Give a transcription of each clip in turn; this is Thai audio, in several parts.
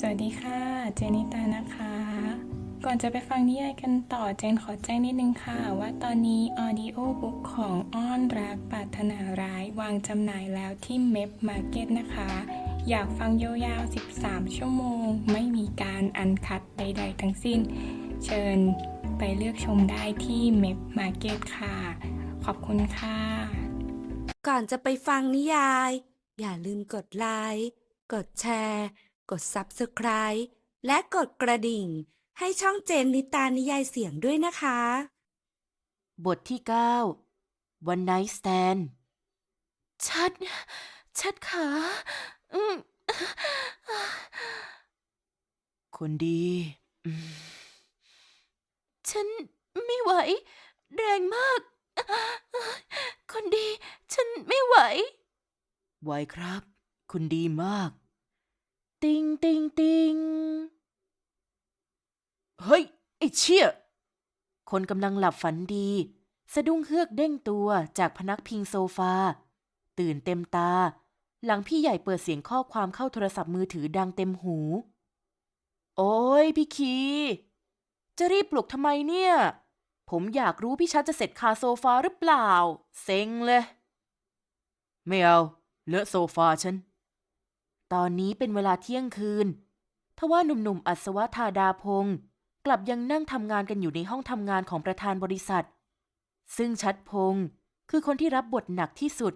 สวัสดีค่ะ เจนิตานะคะ ก่อนจะไปฟังนิยายกันต่อเจนขอแจ้งนิดนึงค่ะ ว่าตอนนี้ออดิโอบุ๊กของอ้อนรักปรารถนาร้ายวางจำหน่ายแล้วที่เม p มาร์เก็ตนะคะ อยากฟังยาวๆ 13 ชั่วโมง ไม่มีการอันคัดใดๆ ทั้งสิ้น เชิญไปเลือกชมได้ที่เม p มาร์เก็ตค่ะ ขอบคุณค่ะ ก่อนจะไปฟังนิยาย อย่าลืมกดไลค์กดแชร์ กด Subscribe และกดกระดิ่ง ให้ช่องเจนนิตานิยายเสียงด้วยนะคะ บทที่ 9 One Night Stand ชัด ชัดขาอืมคนดีอืมฉันไม่ไหว แรงมาก คนดี ฉันไม่ไหว ไหวครับ คุณดีมาก ติงติงติงเฮ้ย ไอ้เชี่ย คนกำลังหลับฝันดี สะดุ้งเฮือกเด้งตัวจากพนักพิงโซฟา ตื่นเต็มตา หลังพี่ใหญ่เปิดเสียงข้อความเข้าโทรศัพท์มือถือดังเต็มหู โอ้ยพี่คี จะรีบปลุกทำไมเนี่ย ผมอยากรู้พี่ชัดจะเสร็จคาโซฟาหรือเปล่า เซ็งเลย ไม่เอา เลอะโซฟาฉัน ตอนนี้เป็นเวลาเที่ยงคืน ทว่าหนุ่มๆอัศวธาดาพงศ์กลับยังนั่งทำงานกันอยู่ในห้องทำงานของประธานบริษัท ซึ่งชัดพงศ์คือคนที่รับบทหนักที่สุด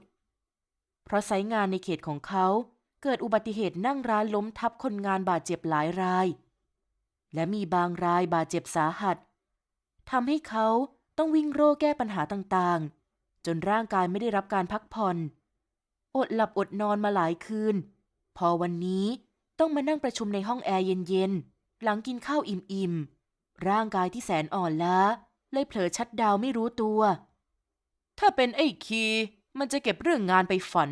เพราะไซงานในเขตของเขาเกิดอุบัติเหตุนั่งร้านล้มทับคนงานบาดเจ็บหลายราย และมีบางรายบาดเจ็บสาหัสทำให้เขาต้องวิ่งโร่แก้ปัญหาต่างๆ จนร่างกายไม่ได้รับการพักผ่อน อดหลับอดนอนมาหลายคืน อวันนี้ต้องมานั่งประชุมในห้องแอร์เย็นๆ หลังกินข้าวอิ่มๆ ร่างกายที่แสนอ่อนล้า เลยเผลอชัดดาวไม่รู้ตัว ถ้าเป็นไอ้คีมันจะเก็บเรื่องงานไปฝัน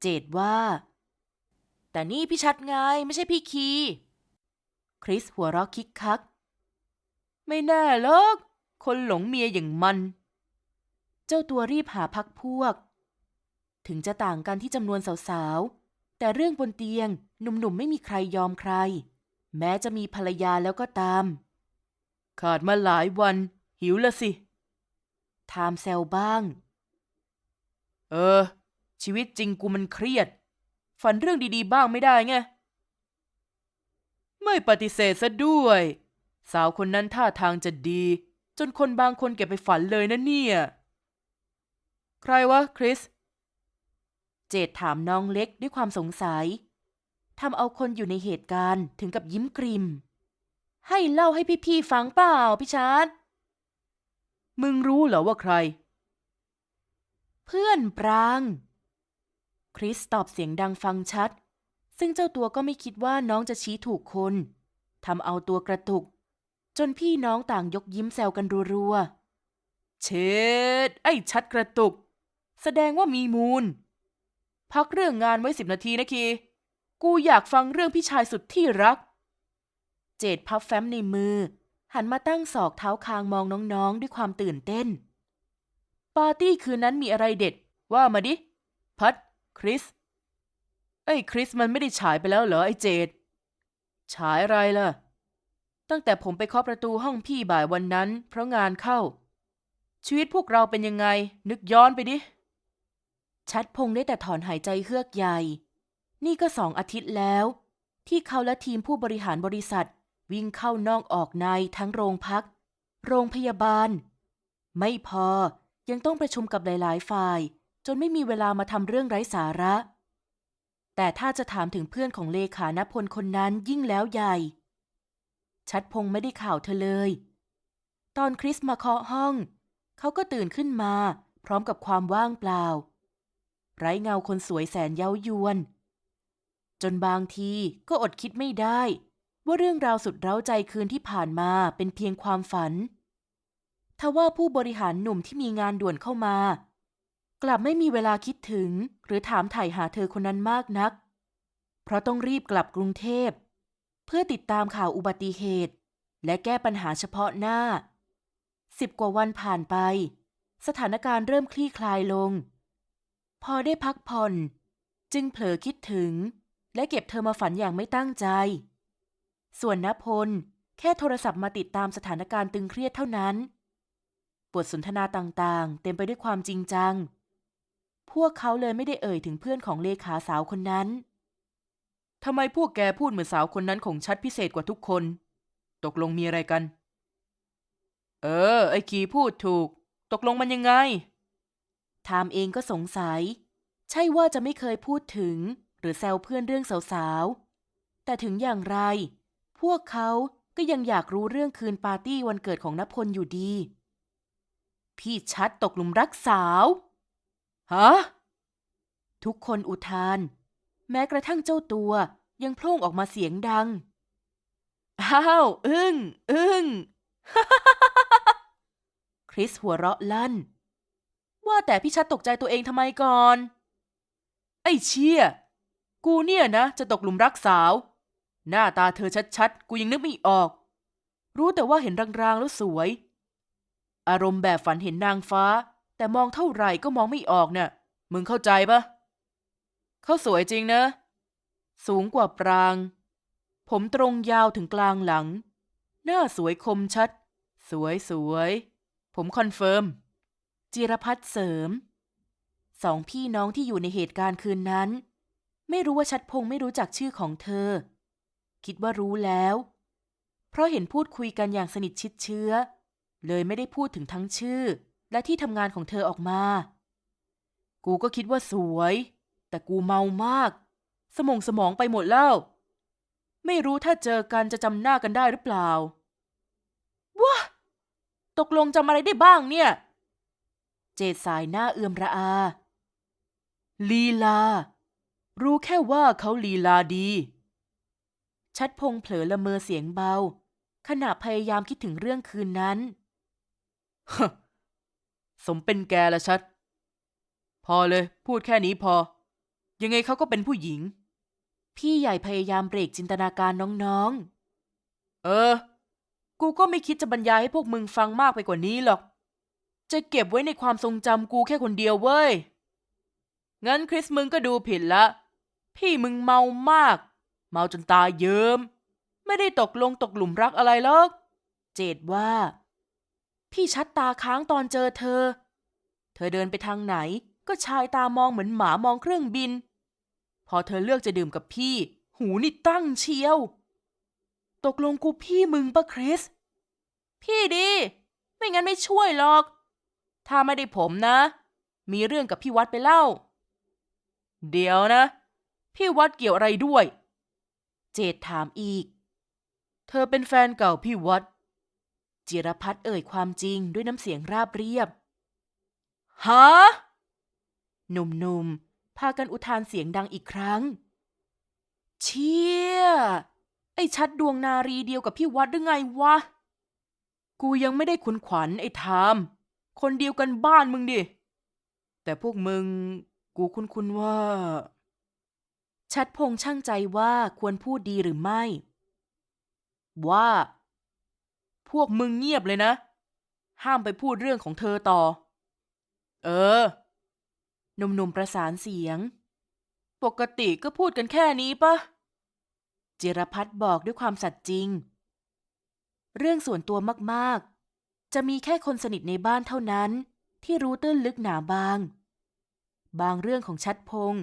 เจดว่า แต่นี่พี่ชัดไงไม่ใช่พี่คี คริสหัวเราะคิกคัก ไม่แน่หรอกคนหลงเมียอย่างมัน เจ้าตัวรีบหาพักพวก ถึงจะต่างกันที่จำนวนสาวๆ แต่เรื่องบนเตียงหนุ่มๆไม่มีใครยอมใคร แม้จะมีภรรยาแล้วก็ตาม ขาดมาหลายวัน หิวละสิทามแซวบ้าง เออ ชีวิตจริงกูมันเครียด ฝันเรื่องดีๆบ้างไม่ได้ไง ไม่ปฏิเสธซะด้วย สาวคนนั้นท่าทางจะดี จนคนบางคนเก็บไปฝันเลยนะเนี่ย ใครวะคริส เจดถามน้องเล็กด้วยความสงสัยทำเอาคนอยู่ในเหตุการณ์ถึงกับยิ้มกริม ให้เล่าให้พี่ๆฟังเปล่าพี่ชาร์ดมึงรู้เหรอว่าใคร เพื่อนปราง คริสตอบเสียงดังฟังชัด ซึ่งเจ้าตัวก็ไม่คิดว่าน้องจะชี้ถูกคนทำเอาตัวกระตุก จนพี่น้องต่างยกยิ้มแซวกันรัวๆ เชดไอ้ชัดกระตุก แสดงว่ามีมูล พักเรื่องงานไว้สิบนาทีนะคี กูอยากฟังเรื่องพี่ชายสุดที่รัก เจดพับแฟ้มในมือ หันมาตั้งศอกเท้าคางมองน้องๆ ด้วยความตื่นเต้น ปาร์ตี้คืนนั้นมีอะไรเด็ด ว่ามาดิ พัดคริส ไอ้คริสมันไม่ได้ฉายไปแล้วเหรอไอ้เจด ฉายอะไรล่ะ ตั้งแต่ผมไปเคาะประตูห้องพี่บ่ายวันนั้น เพราะงานเข้า ชีวิตพวกเราเป็นยังไง นึกย้อนไปดิ ชัดพงได้แต่ถอนหายใจเฮือกใหญ่ นี่ก็สองอาทิตย์แล้ว ที่เขาและทีมผู้บริหารบริษัท วิ่งเข้านอกออกในทั้งโรงพัก โรงพยาบาล ไม่พอยังต้องประชุมกับหลาย ๆ ฝ่าย จนไม่มีเวลามาทำเรื่องไร้สาระ แต่ถ้าจะถามถึงเพื่อนของเลขานพลคนนั้นยิ่งแล้วใหญ่ ชัดพงไม่ได้ข่าวเธอเลย ตอนคริสมาเคาะห้อง เขาก็ตื่นขึ้นมา พร้อมกับความว่างเปล่า ไร้เงาคนสวยแสนเย้ายวน จนบางทีก็อดคิดไม่ได้ ว่าเรื่องราวสุดเร้าใจคืนที่ผ่านมาเป็นเพียงความฝันทว่าผู้บริหารหนุ่มที่มีงานด่วนเข้ามา กลับไม่มีเวลาคิดถึงหรือถามถ่ายหาเธอคนนั้นมากนัก เพราะต้องรีบกลับกรุงเทพ เพื่อติดตามข่าวอุบัติเหตุ และแก้ปัญหาเฉพาะหน้าสิบกว่าวันผ่านไป สถานการณ์เริ่มคลี่คลายลง พอได้พักผ่อน จึงเผลอคิดถึง และเก็บเธอมาฝันอย่างไม่ตั้งใจ ส่วนนพล แค่โทรศัพท์มาติดตามสถานการณ์ตึงเครียดเท่านั้น บทสนทนาต่างๆ เต็มไปด้วยความจริงจัง พวกเขาเลยไม่ได้เอ่ยถึงเพื่อนของเลขาสาวคนนั้นทำไมพวกแกพูดเหมือนสาวคนนั้นของชัดพิเศษกว่าทุกคน ตกลงมีอะไรกัน เออ ไอ้คีพูดถูก ตกลงมันยังไง ทามเองก็สงสัย ใช่ว่าจะไม่เคยพูดถึง หรือแซวเพื่อนเรื่องสาวๆ แต่ถึงอย่างไร พวกเขาก็ยังอยากรู้เรื่องคืนปาร์ตี้วันเกิดของนพลอยู่ดี พี่ชัดตกหลุมรักสาว ฮะ ทุกคนอุทาน แม้กระทั่งเจ้าตัวยังโพล่งออกมาเสียงดัง อ้าว อึ้ง อึ้ง คริสหัวเราะลั่น ว่าแต่พี่ชัดตกใจตัวเองทำไมก่อน ไอ้เชี่ย กูเนี่ยนะ จะตกหลุมรักสาว หน้าตาเธอชัดๆ กูยังนึกไม่ออก รู้แต่ว่าเห็นรางๆแล้วสวย อารมณ์แบบฝันเห็นนางฟ้า แต่มองเท่าไหร่ก็มองไม่ออกเนี่ยมึงเข้าใจปะเขาสวยจริงนะ สูงกว่าปราง ผมตรงยาวถึงกลางหลัง หน้าสวยคมชัด สวยสวย ผมคอนเฟิร์ม จิรพัฒน์เสริม สองพี่น้องที่อยู่ในเหตุการณ์คืนนั้น ไม่รู้ว่าชัดพงษ์ไม่รู้จักชื่อของเธอ คิดว่ารู้แล้ว เพราะเห็นพูดคุยกันอย่างสนิทชิดเชื้อ เลยไม่ได้พูดถึงทั้งชื่อ และที่ทำงานของเธอออกมา กูก็คิดว่าสวย แต่กูเมามาก สมองสมองไปหมดแล้ว ไม่รู้ถ้าเจอกันจะจำหน้ากันได้หรือเปล่าว้าตกลงจำอะไรได้บ้างเนี่ย เจดสายหน้าเอือมระอา ลีลา รู้แค่ว่าเขาลีลาดี ชัดพงเผลอละเมอเสียงเบา ขณะพยายามคิดถึงเรื่องคืนนั้นสมเป็นแกละชัด พอเลยพูดแค่นี้พอ ยังไงเขาก็เป็นผู้หญิง พี่ใหญ่พยายามเบรกจินตนาการน้องๆ เออ กูก็ไม่คิดจะบรรยายให้พวกมึงฟังมากไปกว่านี้หรอก จะเก็บไว้ในความทรงจำกูแค่คนเดียวเว้ย งั้นคริสมึงก็ดูผิดละ พี่มึงเมามาก เมาจนตาเยิม้ม ไม่ได้ตกลงตกหลุมรักอะไรหรอก เจดว่า พี่ชัดตาค้างตอนเจอเธอ เธอเดินไปทางไหน ก็ชายตามองเหมือนหมามองเครื่องบิน พอเธอเลือกจะดื่มกับพี่ หูนี่ตั้งเชียว ตกลงกูพี่มึงปะคริส พี่ดี ไม่งั้นไม่ช่วยหรอก ถ้าไม่ได้ผมนะ มีเรื่องกับพี่วัดไปเล่า เดี๋ยวนะ พี่วัดเกี่ยวอะไรด้วย เจดถามอีก เธอเป็นแฟนเก่าพี่วัด จิรพัฒน์เอ่ยความจริงด้วยน้ำเสียงราบเรียบฮะหนุ่มๆ พากันอุทานเสียงดังอีกครั้ง เชี่ย ไอ้ชัดดวงนารีเดียวกับพี่วัดหรือไงวะ กูยังไม่ได้ขุนขวัญไอ้ทาม คนเดียวกันบ้านมึงดิ แต่พวกมึง กูคุ้นๆว่า ชัดพงษ์ช่างใจว่าควรพูดดีหรือไม่ ว่า พวกมึงเงียบเลยนะ ห้ามไปพูดเรื่องของเธอต่อ เออหนุ่มๆประสานเสียง ปกติก็พูดกันแค่นี้ปะจิรพัฒน์บอกด้วยความสัตย์จริง เรื่องส่วนตัวมากๆ จะมีแค่คนสนิทในบ้านเท่านั้นที่รู้ตื้นลึกหนาบาง บางเรื่องของชัดพงษ์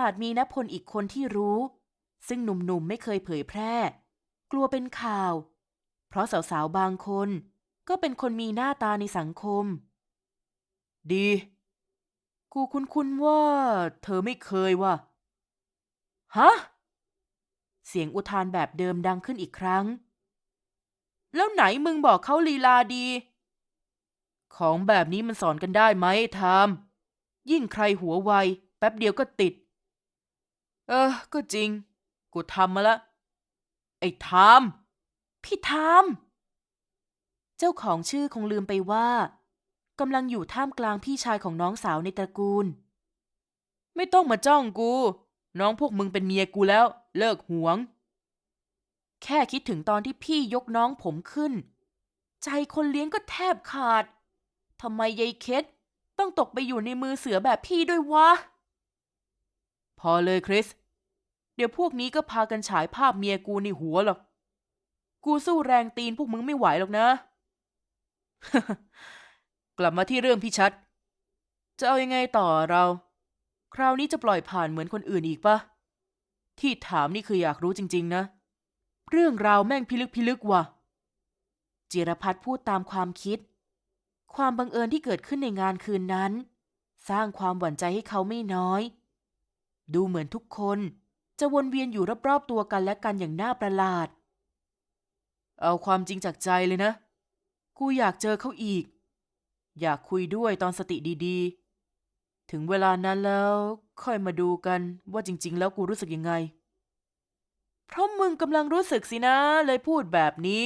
อาจมีนพลอีกคนที่รู้ ซึ่งหนุ่มๆไม่เคยเผยแพร่ กลัวเป็นข่าว เพราะสาวๆบางคนก็เป็นคนมีหน้าตาในสังคม ดี กูคุ้นๆว่า เธอไม่เคยว่ะฮะ เสียงอุทานแบบเดิมดังขึ้นอีกครั้ง แล้วไหนมึงบอกเขาลีลาดี ของแบบนี้มันสอนกันได้ไหมทามยิ่งใครหัวไว แป๊บเดียวก็ติด เออ ก็จริง กูทำมาละ ไอ้ทาม พี่ทาม เจ้าของชื่อคงลืมไปว่ากำลังอยู่ท่ามกลางพี่ชายของน้องสาวในตระกูล ไม่ต้องมาจ้องกู น้องพวกมึงเป็นเมียกูแล้ว เลิกหวง แค่คิดถึงตอนที่พี่ยกน้องผมขึ้น ใจคนเลี้ยงก็แทบขาดทำไมยายเคสต้องตกไปอยู่ในมือเสือแบบพี่ด้วยวะ พอเลยคริส เดี๋ยวพวกนี้ก็พากันฉายภาพเมียกูในหัวหรอก กูสู้แรงตีนพวกมึงไม่ไหวหรอกนะ กลับมาที่เรื่องพี่ชัด จะเอายังไงต่อเรา คราวนี้จะปล่อยผ่านเหมือนคนอื่นอีกปะที่ถามนี่คืออยากรู้จริง ๆ นะ เรื่องราวแม่งพิลึกพิลึกว่ะ จิรพัฒน์พูดตามความคิด ความบังเอิญที่เกิดขึ้นในงานคืนนั้น สร้างความหวั่นใจให้เขาไม่น้อย ดูเหมือนทุกคนจะวนเวียนอยู่รอบๆตัวกันและกันอย่างน่าประหลาด เอาความจริงจากใจเลยนะ กูอยากเจอเขาอีก อยากคุยด้วยตอนสติดีๆ ถึงเวลานั้นแล้วค่อยมาดูกันว่าจริง ๆ แล้วกูรู้สึกยังไง เพราะมึงกำลังรู้สึกสินะเลยพูดแบบนี้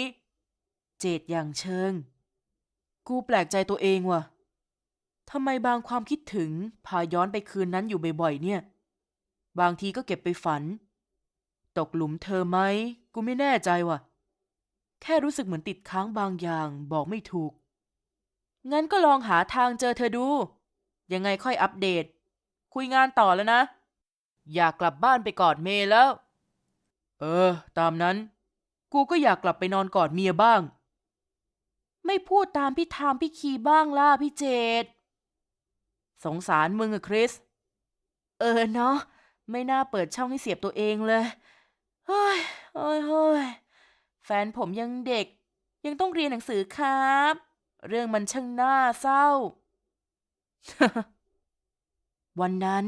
เจดอย่างเชิง กูแปลกใจตัวเองว่ะทำไมบางความคิดถึงพาย้อนไปคืนนั้นอยู่บ่อยๆเนี่ย บางทีก็เก็บไปฝัน ตกหลุมเธอไหม กูไม่แน่ใจว่ะ แค่รู้สึกเหมือนติดค้างบางอย่างบอกไม่ถูก งั้นก็ลองหาทางเจอเธอดู ยังไงค่อยอัปเดต คุยงานต่อแล้วนะ อยากกลับบ้านไปกอดเมย์แล้ว เออ ตามนั้น กูก็อยากกลับไปนอนกอดเมียบ้าง ไม่พูดตามพี่ทามพี่คีบ้างล่ะพี่เจดสงสารมึงอะคริส เออเนาะไม่น่าเปิดช่องให้เสียบตัวเองเลยเฮ้ยเฮ้ยเฮ้ยแฟนผมยังเด็ก ยังต้องเรียนหนังสือครับ เรื่องมันช่างน่าเศร้า วันนั้น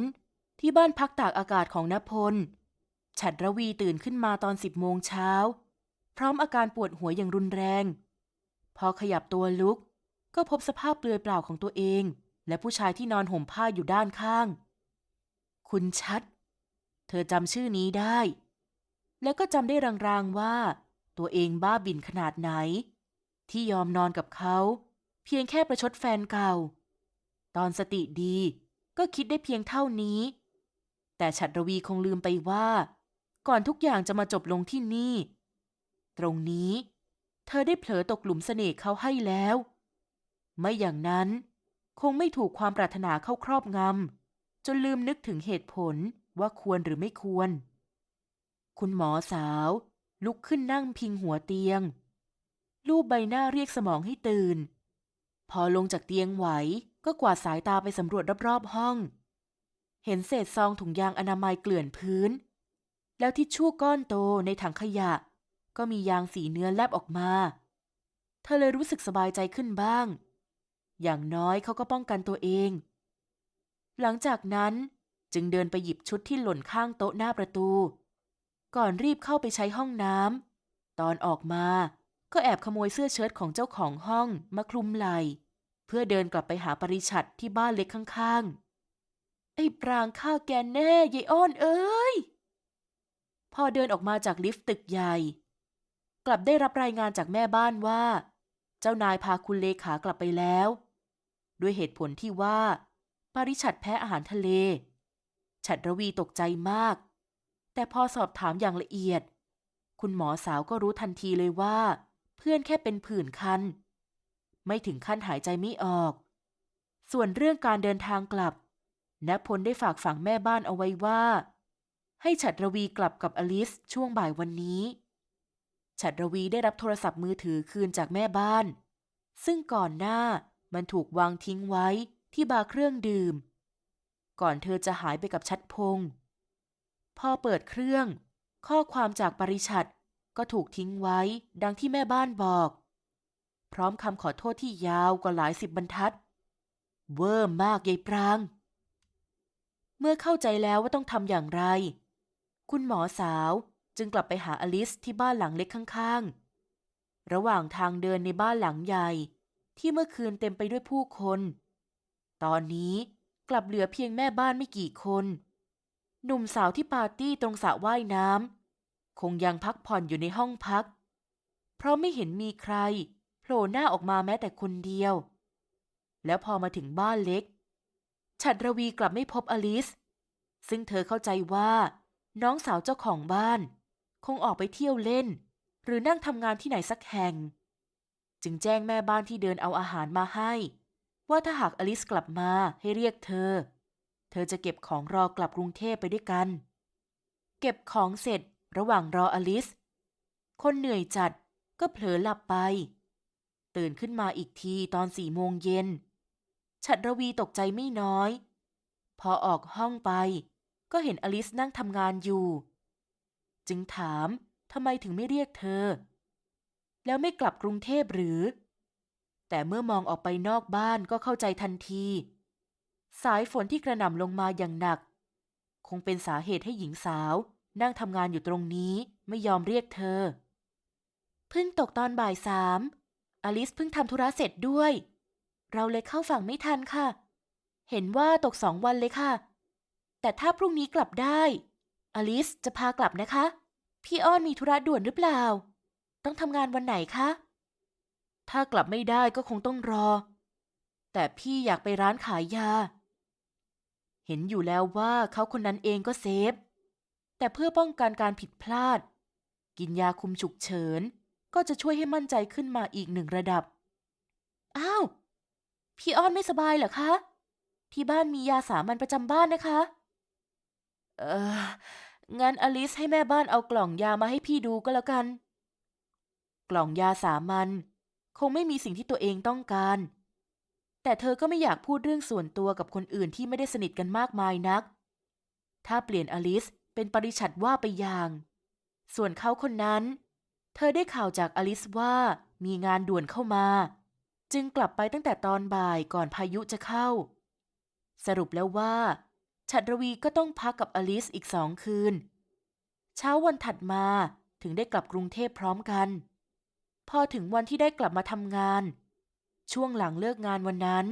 ที่บ้านพักตากอากาศของนพล ฉัดระวีตื่นขึ้นมาตอนสิบโมงเช้า พร้อมอาการปวดหัวอย่างรุนแรง พอขยับตัวลุก ก็พบสภาพเปลือยเปล่าของตัวเอง และผู้ชายที่นอนห่มผ้าอยู่ด้านข้าง คุณชัด เธอจำชื่อนี้ได้ แล้วก็จำได้รางๆว่า ตัวเองบ้าบินขนาดไหน ที่ยอมนอนกับเขา เพียงแค่ประชดแฟนเก่า ตอนสติดีก็คิดได้เพียงเท่านี้ แต่ฉัดระวีคงลืมไปว่า ก่อนทุกอย่างจะมาจบลงที่นี่ ตรงนี้ เธอได้เผลอตกหลุมเสน่ห์เขาให้แล้ว ไม่อย่างนั้น คงไม่ถูกความปรารถนาเข้าครอบงำจนลืมนึกถึงเหตุผลว่าควรหรือไม่ควร คุณหมอสาว ลุกขึ้นนั่งพิงหัวเตียง ลูบใบหน้าเรียกสมองให้ตื่น พอลงจากเตียงไหวก็กวาดสายตาไปสำรวจรอบๆห้อง เห็นเศษซองถุงยางอนามัยเกลื่อนพื้น แล้วทิชชู่ก้อนโตในถังขยะ ก็มียางสีเนื้อแลบออกมา เธอเลยรู้สึกสบายใจขึ้นบ้าง อย่างน้อยเขาก็ป้องกันตัวเอง หลังจากนั้นจึงเดินไปหยิบชุดที่หล่นข้างโต๊ะหน้าประตู ก่อนรีบเข้าไปใช้ห้องน้ำตอนออกมาก็แอบขโมยเสื้อเชิ้ตของเจ้าของห้องมาคลุมไหล่เพื่อเดินกลับไปหาปริชัดที่บ้านเล็กข้างๆ ไอ้ปรางฆ่าแกแน่ยายอ้อนเอ้ย พอเดินออกมาจากลิฟต์ตึกใหญ่ กลับได้รับรายงานจากแม่บ้านว่า เจ้านายพาคุณเลขากลับไปแล้ว ด้วยเหตุผลที่ว่าปริชัดแพ้อาหารทะเล ฉัดระวีตกใจมาก แต่พอสอบถามอย่างละเอียด คุณหมอสาวก็รู้ทันทีเลยว่า เพื่อนแค่เป็นผื่นคัน ไม่ถึงขั้นหายใจไม่ออก ส่วนเรื่องการเดินทางกลับณพลได้ฝากฝังแม่บ้านเอาไว้ว่า ให้ฉัดระวีกลับกับอลิสช่วงบ่ายวันนี้ ฉัดระวีได้รับโทรศัพท์มือถือคืนจากแม่บ้าน ซึ่งก่อนหน้ามันถูกวางทิ้งไว้ที่บาร์เครื่องดื่ม ก่อนเธอจะหายไปกับชัดพง พอเปิดเครื่อง ข้อความจากปริชัดก็ถูกทิ้งไว้ดังที่แม่บ้านบอก พร้อมคำขอโทษที่ยาวกว่าหลายสิบบรรทัด เวอร์มากยายปราง เมื่อเข้าใจแล้วว่าต้องทำอย่างไร คุณหมอสาวจึงกลับไปหาอลิสที่บ้านหลังเล็กข้างๆ ระหว่างทางเดินในบ้านหลังใหญ่ ที่เมื่อคืนเต็มไปด้วยผู้คน ตอนนี้กลับเหลือเพียงแม่บ้านไม่กี่คน หนุ่มสาวที่ปาร์ตี้ตรงสระว่ายน้ำคงยังพักผ่อนอยู่ในห้องพัก เพราะไม่เห็นมีใครโผล่หน้าออกมาแม้แต่คนเดียว แล้วพอมาถึงบ้านเล็ก ฉัดระวีกลับไม่พบอลิส ซึ่งเธอเข้าใจว่า น้องสาวเจ้าของบ้าน คงออกไปเที่ยวเล่น หรือนั่งทำงานที่ไหนสักแห่ง จึงแจ้งแม่บ้านที่เดินเอาอาหารมาให้ ว่าถ้าหากอลิสกลับมาให้เรียกเธอ เธอจะเก็บของรอกลับกรุงเทพไปด้วยกัน เก็บของเสร็จระหว่างรออลิส คนเหนื่อยจัดก็เผลอหลับไป ตื่นขึ้นมาอีกทีตอนสี่โมงเย็น ฉัดระวีตกใจไม่น้อย พอออกห้องไป ก็เห็นอลิสนั่งทำงานอยู่ จึงถามทำไมถึงไม่เรียกเธอ แล้วไม่กลับกรุงเทพหรือ แต่เมื่อมองออกไปนอกบ้านก็เข้าใจทันที สายฝนที่กระหน่ำลงมาอย่างหนัก คงเป็นสาเหตุให้หญิงสาว นั่งทำงานอยู่ตรงนี้ไม่ยอมเรียกเธอ เพิ่งตกตอนบ่ายสามอลิสเพิ่งทำธุระเสร็จด้วย เราเลยเข้าฝั่งไม่ทันค่ะ เห็นว่าตกสองวันเลยค่ะ แต่ถ้าพรุ่งนี้กลับได้ อลิสจะพากลับนะคะ พี่อ้อนมีธุระด่วนหรือเปล่า ต้องทำงานวันไหนคะ ถ้ากลับไม่ได้ก็คงต้องรอ แต่พี่อยากไปร้านขายยา เห็นอยู่แล้วว่าเขาคนนั้นเองก็เซฟ แต่เพื่อป้องกันการผิดพลาด กินยาคุมฉุกเฉิน ก็จะช่วยให้มั่นใจขึ้นมาอีกหนึ่งระดับ อ้าว พี่อ้อนไม่สบายเหรอคะ ที่บ้านมียาสามัญประจำบ้านนะคะ เออ งั้นอลิสให้แม่บ้านเอากล่องยามาให้พี่ดูก็แล้วกัน กล่องยาสามัญคงไม่มีสิ่งที่ตัวเองต้องการ แต่เธอก็ไม่อยากพูดเรื่องส่วนตัวกับคนอื่นที่ไม่ได้สนิทกันมากมายนัก ถ้าเปลี่ยนอลิสเป็นปริชัดว่าไปอย่าง ส่วนเขาคนนั้น เธอได้ข่าวจากอลิสว่ามีงานด่วนเข้ามา จึงกลับไปตั้งแต่ตอนบ่ายก่อนพายุจะเข้า สรุปแล้วว่า ฉัดรวีก็ต้องพักกับอลิสอีกสองคืน เช้าวันถัดมาถึงได้กลับกรุงเทพพร้อมกัน พอถึงวันที่ได้กลับมาทำงาน ช่วงหลังเลิกงานวันนั้น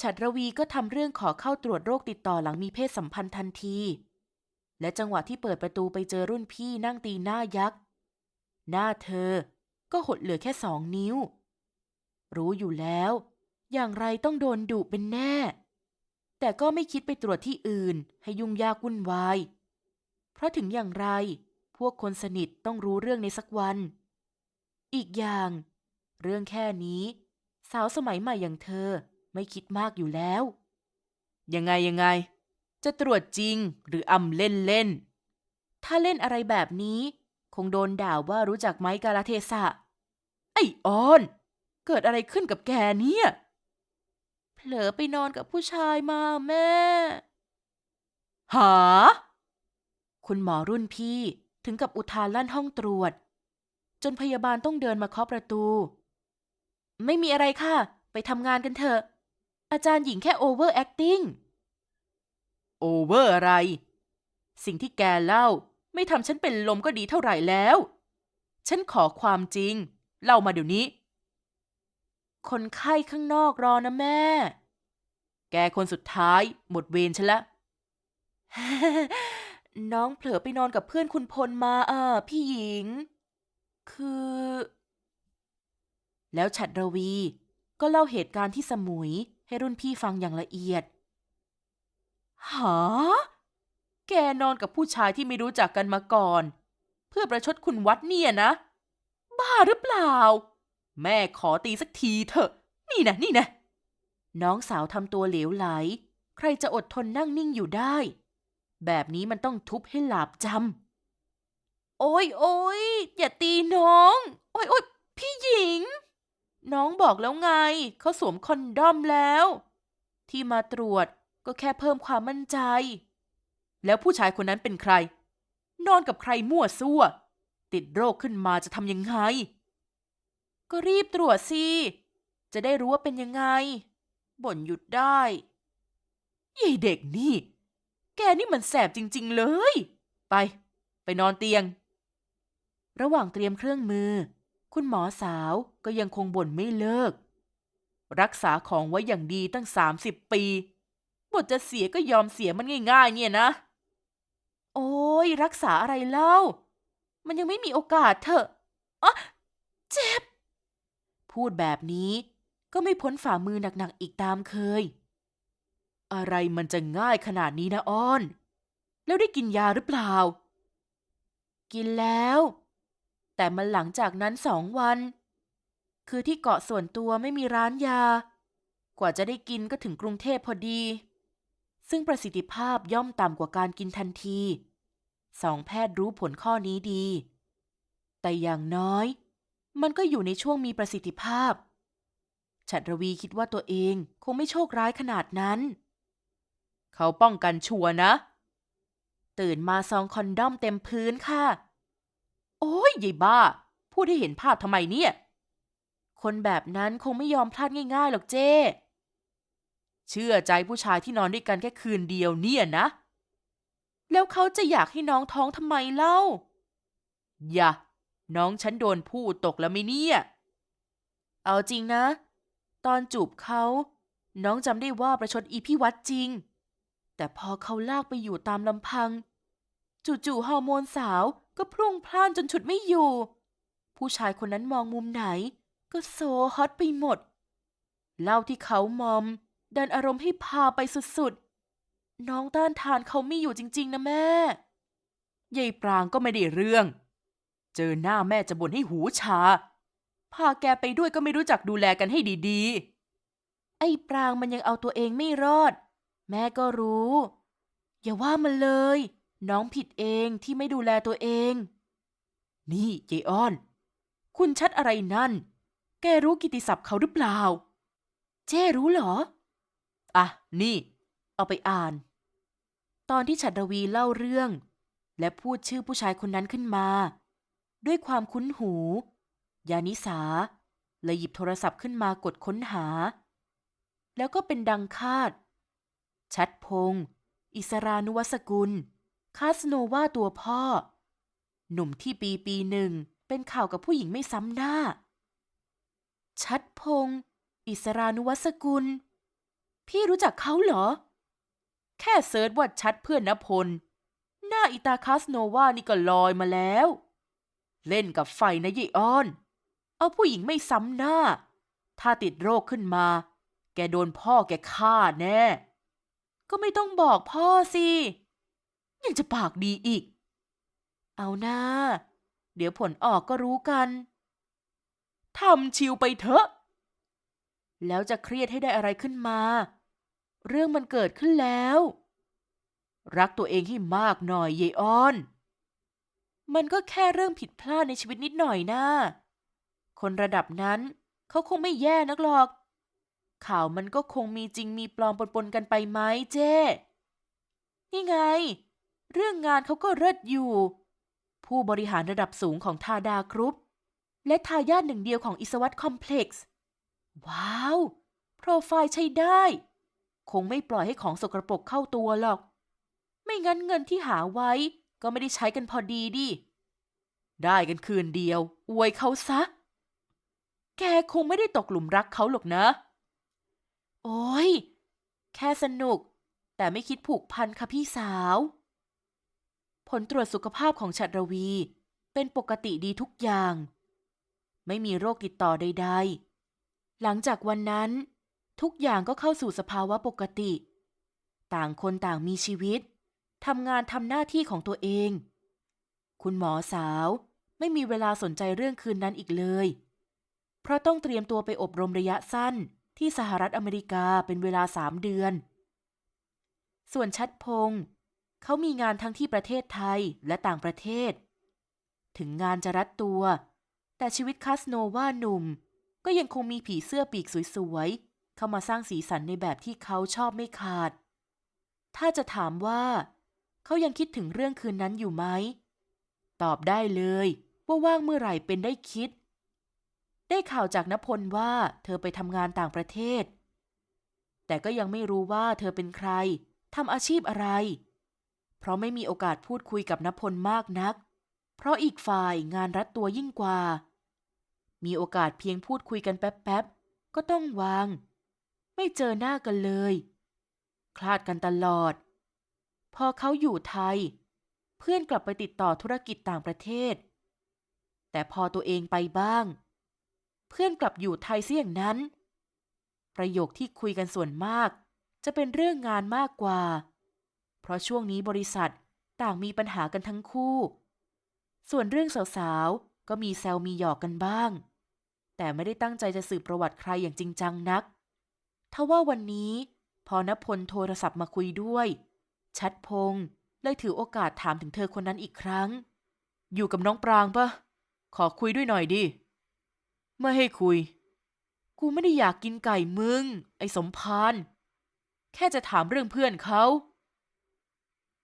ฉัดรวีก็ทำเรื่องขอเข้าตรวจโรคติดต่อหลังมีเพศสัมพันธ์ทันที และจังหวะที่เปิดประตูไปเจอรุ่นพี่นั่งตีหน้ายักษ์ หน้าเธอก็หดเหลือแค่สองนิ้ว รู้อยู่แล้ว อย่างไรต้องโดนดุเป็นแน่ แต่ก็ไม่คิดไปตรวจที่อื่น ให้ยุ่งยากวุ่นวาย เพราะถึงอย่างไร พวกคนสนิทต้องรู้เรื่องในสักวัน อีกอย่าง เรื่องแค่นี้ สาวสมัยใหม่อย่างเธอไม่คิดมากอยู่แล้ว ยังไงยังไง จะตรวจจริงหรืออำเล่นเล่น ถ้าเล่นอะไรแบบนี้ คงโดนด่าว่ารู้จักไหมกาลเทศะ ไอ้ออน เกิดอะไรขึ้นกับแกเนี่ย ผลอไปนอนกับผู้ชายมาแม่ หา คุณหมอรุ่นพี่ถึงกับอุทานลั่นห้องตรวจ จนพยาบาลต้องเดินมาเคาะประตู ไม่มีอะไรค่ะ ไปทำงานกันเถอะ อาจารย์หญิงแค่โอเวอร์แอคติ้ง โอเวอร์อะไร สิ่งที่แกเล่า ไม่ทำฉันเป็นลมก็ดีเท่าไหร่แล้ว ฉันขอความจริง เล่ามาเดี๋ยวนี้ คนไข้ข้างนอกรอนะแม่ แกคนสุดท้าย หมดเวรฉันละ น้องเผลอไปนอนกับเพื่อนคุณพลมาอะพี่หญิง คือ แล้วฉัดระวี ก็เล่าเหตุการณ์ที่สมุยให้รุ่นพี่ฟังอย่างละเอียดหาแกนอนกับผู้ชายที่ไม่รู้จักกันมาก่อน เพื่อประชดคุณวัดเนี่ยนะ บ้าหรือเปล่า แม่ขอตีสักทีเถอะ นี่นะนี่นะน้องสาวทำตัวเหลวไหล ใครจะอดทนนั่งนิ่งอยู่ได้ แบบนี้มันต้องทุบให้หลาบจำโอ้ยโอ้ยอย่าตีน้อง โอ้ยโอ้ยพี่หญิง น้องบอกแล้วไง เขาสวมคอนดอมแล้ว ที่มาตรวจก็แค่เพิ่มความมั่นใจ แล้วผู้ชายคนนั้นเป็นใคร นอนกับใครมั่วซั่ว ติดโรคขึ้นมาจะทำยังไง ก็รีบตรวจสิ จะได้รู้ว่าเป็นยังไง บ่นหยุดได้ยายเด็กนี่ แกนี่มันแสบจริง ๆเลย ไป ไปนอนเตียง ระหว่างเตรียมเครื่องมือ คุณหมอสาวก็ยังคงบ่นไม่เลิก รักษาของไว้อย่างดีตั้งสามสิบปี บทจะเสียก็ยอมเสียมันง่าย ๆ เนี่ยนะ โอ้ยรักษาอะไรเล่า มันยังไม่มีโอกาสเถอะอะเจ็บ พูดแบบนี้ก็ไม่พ้นฝ่ามือหนักๆอีกตามเคย อะไรมันจะง่ายขนาดนี้นะอ้อน แล้วได้กินยาหรือเปล่า กินแล้ว แต่มันหลังจากนั้นสองวัน คือที่เกาะส่วนตัวไม่มีร้านยา กว่าจะได้กินก็ถึงกรุงเทพพอดี ซึ่งประสิทธิภาพย่อมต่ำกว่าการกินทันที สองแพทย์รู้ผลข้อนี้ดี แต่อย่างน้อย มันก็อยู่ในช่วงมีประสิทธิภาพ ฉัตรวีคิดว่าตัวเองคงไม่โชคร้ายขนาดนั้น เขาป้องกันชัวนะ ตื่นมาซองคอนดอมเต็มพื้นค่ะ โอ้ยยายบ้า พูดให้เห็นภาพทำไมเนี่ย คนแบบนั้นคงไม่ยอมพลาดง่ายๆหรอกเจ้ เชื่อใจผู้ชายที่นอนด้วยกันแค่คืนเดียวเนี่ยนะ แล้วเขาจะอยากให้น้องท้องทำไมเล่า อย่า น้องฉันโดนพูดตกแล้วไหมเนี่ย เอาจริงนะ ตอนจูบเขาน้องจำได้ว่าประชดอีพี่วัดจริง แต่พอเขาลากไปอยู่ตามลำพัง จู่ๆฮอร์โมนสาวก็พรุ่งพล่านจนฉุดไม่อยู่ ผู้ชายคนนั้นมองมุมไหน ก็โซฮอตไปหมดเล่าที่เขามอม ดันอารมณ์ให้พาไปสุดๆ น้องต้านทานเขาไม่อยู่จริง ๆ นะแม่ยายปรางก็ไม่ได้เรื่อง เจอหน้าแม่จะบ่นให้หูชา พาแกไปด้วยก็ไม่รู้จักดูแลกันให้ดีๆ ไอ้ปรางมันยังเอาตัวเองไม่รอด แม่ก็รู้ อย่าว่ามันเลย น้องผิดเองที่ไม่ดูแลตัวเอง นี่เจอ้อน คุณชัดอะไรนั่น แกรู้กิติศัพท์เขาหรือเปล่า เจ้รู้เหรอ อะ นี่ เอาไปอ่าน ตอนที่ฉัตรวีเล่าเรื่อง และพูดชื่อผู้ชายคนนั้นขึ้นมา ด้วยความคุ้นหู ยานิสาเลยหยิบโทรศัพท์ขึ้นมากดค้นหา แล้วก็เป็นดังคาด ชัดพงศ์อิสรานุวสกุล คาสโนวาตัวพ่อ หนุ่มที่ปีปีหนึ่งเป็นข่าวกับผู้หญิงไม่ซ้ำหน้า ชัดพงศ์อิสรานุวสกุล พี่รู้จักเขาเหรอ แค่เซิร์ชว่าชัดเพื่อนนพล หน้าอิตาคาสโนวานี่ก็ลอยมาแล้ว เล่นกับไฟนะยี่อ้อน เอาผู้หญิงไม่ซ้ำหน้า ถ้าติดโรคขึ้นมา แกโดนพ่อแกฆ่าแน่ ก็ไม่ต้องบอกพ่อสิ ยังจะปากดีอีก เอาหน้า เดี๋ยวผลออกก็รู้กันทำชิวไปเถอะ แล้วจะเครียดให้ได้อะไรขึ้นมา เรื่องมันเกิดขึ้นแล้ว รักตัวเองให้มากหน่อยเยายอ้อน มันก็แค่เรื่องผิดพลาดในชีวิตนิดหน่อยนะคนระดับนั้นเขาคงไม่แย่นักหรอก ข่าวมันก็คงมีจริงมีปลอมปนๆกันไปไหมเจ้นี่ไง เรื่องงานเขาก็เลิศอยู่ ผู้บริหารระดับสูงของทาดากรุ๊ป และทายาทหนึ่งเดียวของอิสวัตคอมเพล็กซ์ ว้าว โปรไฟล์ใช้ได้ คงไม่ปล่อยให้ของสกรปรกเข้าตัวหรอก ไม่งั้นเงินที่หาไว้ ก็ไม่ได้ใช้กันพอดีดิ ได้กันคืนเดียว อวยเขาซะ แกคงไม่ได้ตกหลุมรักเขาหรอกนะ โอ้ย แค่สนุก แต่ไม่คิดผูกพันค่ะพี่สาว ผลตรวจสุขภาพของฉัตรวี เป็นปกติดีทุกอย่าง ไม่มีโรคติดต่อใด ๆ หลังจากวันนั้น ทุกอย่างก็เข้าสู่สภาวะปกติ ต่างคนต่างมีชีวิต ทำงานทำหน้าที่ของตัวเอง คุณหมอสาวไม่มีเวลาสนใจเรื่องคืนนั้นอีกเลย เพราะต้องเตรียมตัวไปอบรมระยะสั้นที่สหรัฐอเมริกาเป็นเวลาสามเดือน ส่วนชัดพงศ์เขามีงานทั้งที่ประเทศไทยและต่างประเทศ ถึงงานจะรัดตัว แต่ชีวิตคาสโนว่าหนุ่ม ก็ยังคงมีผีเสื้อปีกสวยๆ เข้ามาสร้างสีสันในแบบที่เขาชอบไม่ขาด ถ้าจะถามว่า เขายังคิดถึงเรื่องคืนนั้นอยู่ไหม ตอบได้เลยว่าว่างเมื่อไหร่เป็นได้คิด ได้ข่าวจากนพลว่าเธอไปทำงานต่างประเทศ แต่ก็ยังไม่รู้ว่าเธอเป็นใครทำอาชีพอะไร เพราะไม่มีโอกาสพูดคุยกับนพลมากนัก เพราะอีกฝ่ายงานรัดตัวยิ่งกว่า มีโอกาสเพียงพูดคุยกันแป๊บๆ ก็ต้องวาง ไม่เจอหน้ากันเลย คลาดกันตลอด พอเขาอยู่ไทย เพื่อนกลับไปติดต่อธุรกิจต่างประเทศ แต่พอตัวเองไปบ้าง เพื่อนกลับอยู่ไทยเสียอย่างนั้น ประโยคที่คุยกันส่วนมาก จะเป็นเรื่องงานมากกว่า เพราะช่วงนี้บริษัทต่างมีปัญหากันทั้งคู่ ส่วนเรื่องสาวๆ ก็มีแซวมีหยอกกันบ้าง แต่ไม่ได้ตั้งใจจะสืบประวัติใครอย่างจริงจังนักทว่าวันนี้พอนพลโทรศัพท์มาคุยด้วย ชัดพงศ์เลยถือโอกาสถามถึงเธอคนนั้นอีกครั้ง อยู่กับน้องปรางปะขอคุยด้วยหน่อยดิ ไม่ให้คุย กูไม่ได้อยากกินไก่มึง ไอ้สมพานแค่จะถามเรื่องเพื่อนเขา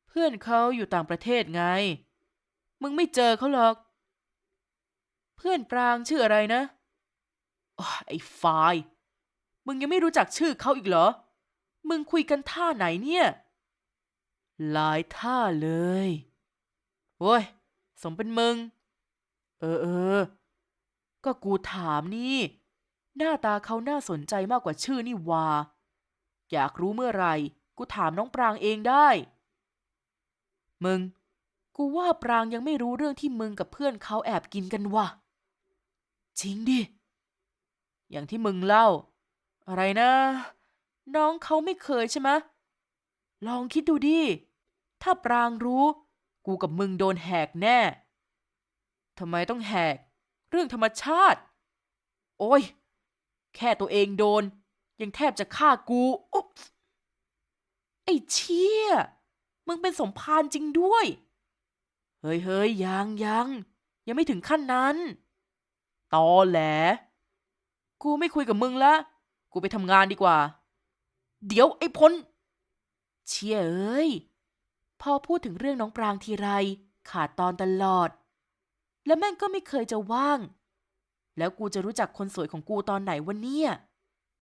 เพื่อนเขาอยู่ต่างประเทศไง มึงไม่เจอเขาหรอก เพื่อนปรางชื่ออะไรนะอ้อไอ้ฟาย มึงยังไม่รู้จักชื่อเขาอีกเหรอ มึงคุยกันท่าไหนเนี่ย หลายท่าเลยโว้ย สมเป็นมึง เออเออ ก็กูถามนี่ หน้าตาเขาน่าสนใจมากกว่าชื่อนี่วา อยากรู้เมื่อไหร่กูถามน้องปรางเองได้ มึง กูว่าปรางยังไม่รู้เรื่องที่มึงกับเพื่อนเขาแอบกินกันว่ะจริงดิ อย่างที่มึงเล่า อะไรนะ น้องเขาไม่เคยใช่ไหมลองคิดดูดิ ถ้าปรางรู้ กูกับมึงโดนแหกแน่ ทำไมต้องแหก เรื่องธรรมชาติ โอ้ย แค่ตัวเองโดน ยังแทบจะฆ่ากูอุ๊บไอ้เชี่ย มึงเป็นสมภารจริงด้วย เฮ้ยเฮ้ยยังยัง ยังไม่ถึงขั้นนั้น ตอแหล กูไม่คุยกับมึงละ กูไปทำงานดีกว่า เดี๋ยวไอ้พลเชี่ยเอ้ย พอพูดถึงเรื่องน้องปรางทีไรขาดตอนตลอด และแม่งก็ไม่เคยจะว่าง แล้วกูจะรู้จักคนสวยของกูตอนไหนวะเนี่ย